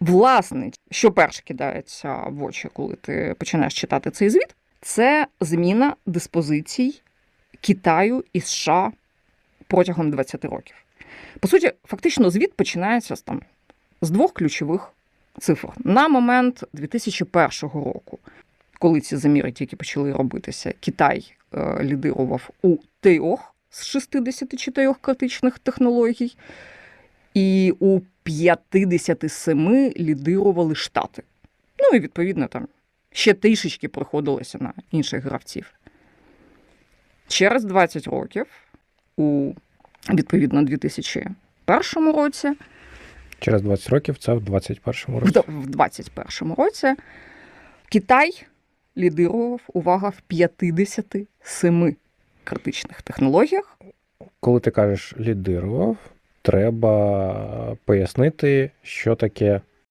Власне, що перше кидається в очі, коли ти починаєш читати цей звіт, це зміна диспозицій Китаю і США протягом 20 років. По суті, фактично, звіт починається з там з двох ключових цифр. На момент 2001 року, коли ці заміри тільки почали робитися, Китай е, лідирував у трьох з 64 критичних технологій, і у 57 лідирували Штати. Ну і відповідно там ще трішечки приходилося на інших гравців. Через 20 років, у відповідно 2001 році, Через 20 років це в 21-му році. в 21 році Китай лідирував, увага, в 57 критичних технологіях. Коли ти кажеш лідирував, треба пояснити, що таке